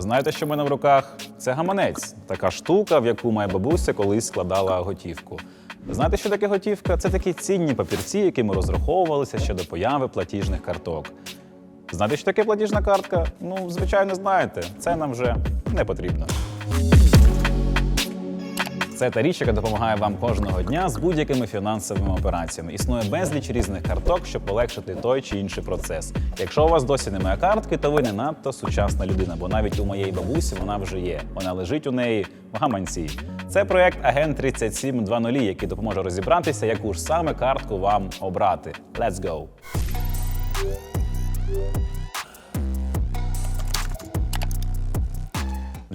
Знаєте, що в мене в руках? Це гаманець, така штука, в яку моя бабуся колись складала готівку. Знаєте, що таке готівка? Це такі цінні папірці, якими розраховувалися ще до появи платіжних карток. Знаєте, що таке платіжна картка? Ну, звичайно, знаєте. Це нам вже не потрібно. Це та річ, яка допомагає вам кожного дня з будь-якими фінансовими операціями. Існує безліч різних карток, щоб полегшити той чи інший процес. Якщо у вас досі немає картки, то ви не надто сучасна людина, бо навіть у моєї бабусі вона вже є. Вона лежить у неї в гаманці. Це проект Агент 3720, який допоможе розібратися, яку ж саме картку вам обрати. Let's go!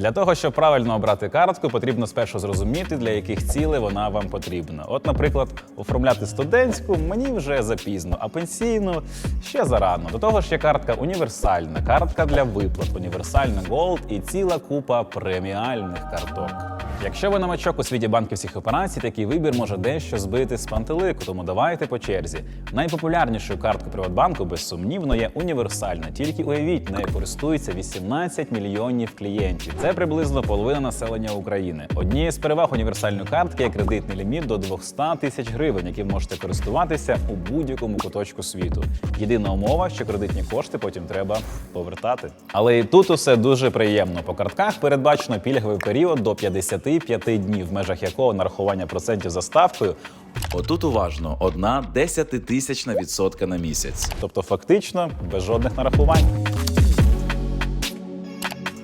Для того, щоб правильно обрати картку, потрібно спершу зрозуміти, для яких цілей вона вам потрібна. От, наприклад, оформляти студентську мені вже запізно, а пенсійну ще зарано. До того ж, є картка універсальна, картка для виплат, універсальна Gold і ціла купа преміальних карток. Якщо ви новачок у світі банківських операцій, такий вибір може дещо збити з пантелику, тому давайте по черзі. Найпопулярнішою карткою Приватбанку, безсумнівно, є універсальна. Тільки уявіть, нею користується 18 мільйонів клієнтів. Це приблизно половина населення України. Однією з переваг універсальної картки є кредитний ліміт до 200 тисяч гривень, яким можете користуватися у будь-якому куточку світу. Єдина умова, що кредитні кошти потім треба повертати. Але і тут усе дуже приємно. По картках передбачено пільговий період до 55 днів, в межах якого нарахування процентів за ставкою Отут уважно, одна десятитисячна відсотка на місяць. тобто фактично без жодних нарахувань.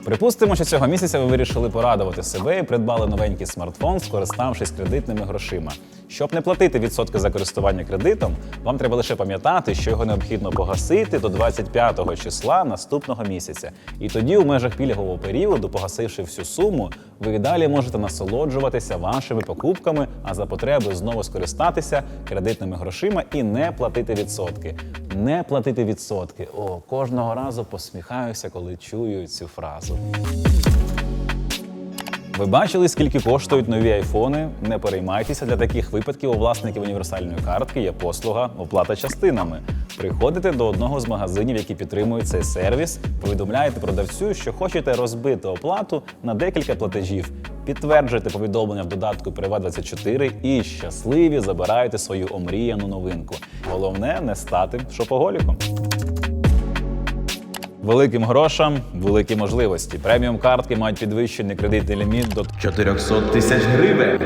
Припустимо, що цього місяця ви вирішили порадувати себе і придбали новенький смартфон, скориставшись кредитними грошима. Щоб не платити відсотки за користування кредитом, вам треба лише пам'ятати, що його необхідно погасити до 25-го числа наступного місяця. І тоді, у межах пільгового періоду, погасивши всю суму, ви і далі можете насолоджуватися вашими покупками, а за потреби знову скористатися кредитними грошима і не платити відсотки. Не платити відсотки. О, кожного разу посміхаюся, коли чую цю фразу. Ви бачили, скільки коштують нові айфони? Не переймайтеся для таких випадків. У власників універсальної картки є послуга оплата частинами. Приходите до одного з магазинів, які підтримують цей сервіс, повідомляєте продавцю, що хочете розбити оплату на декілька платежів. Підтверджуєте повідомлення в додатку Приват24 і щасливі забираєте свою омріяну новинку. Головне не стати шопоголіком. Великим грошам великі можливості. Преміум картки мають підвищений кредитний ліміт до 400 тисяч гривень.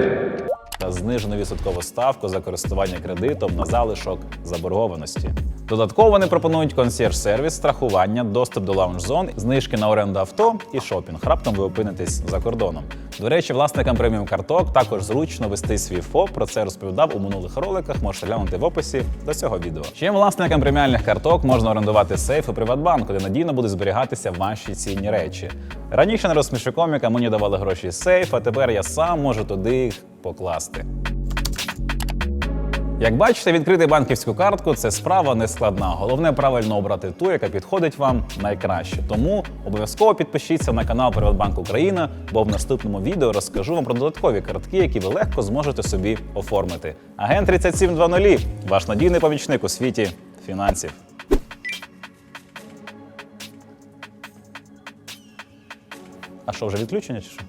та знижену відсоткову ставку за користування кредитом на залишок заборгованості. Додатково вони пропонують консьєрж-сервіс, страхування, доступ до лаунж-зон, знижки на оренду авто і шопінг. Раптом ви опинитесь за кордоном. До речі, власникам преміум карток також зручно вести свій ФОП. Про це розповідав у минулих роликах. Можете глянути в описі до цього відео. Чим власникам преміальних карток можна орендувати сейф у Приватбанку, де надійно будуть зберігатися ваші цінні речі. Раніше на розсміши коміка мені давали гроші сейф, а тепер я сам можу туди їх покласти. Як бачите, відкрити банківську картку це справа не складна. Головне правильно обрати ту, яка підходить вам найкраще. Тому обов'язково підпишіться на канал Приватбанк Україна, бо в наступному відео розкажу вам про додаткові картки, які ви легко зможете собі оформити. Агент 3720 – ваш надійний помічник у світі фінансів. А що, вже відключення чи що?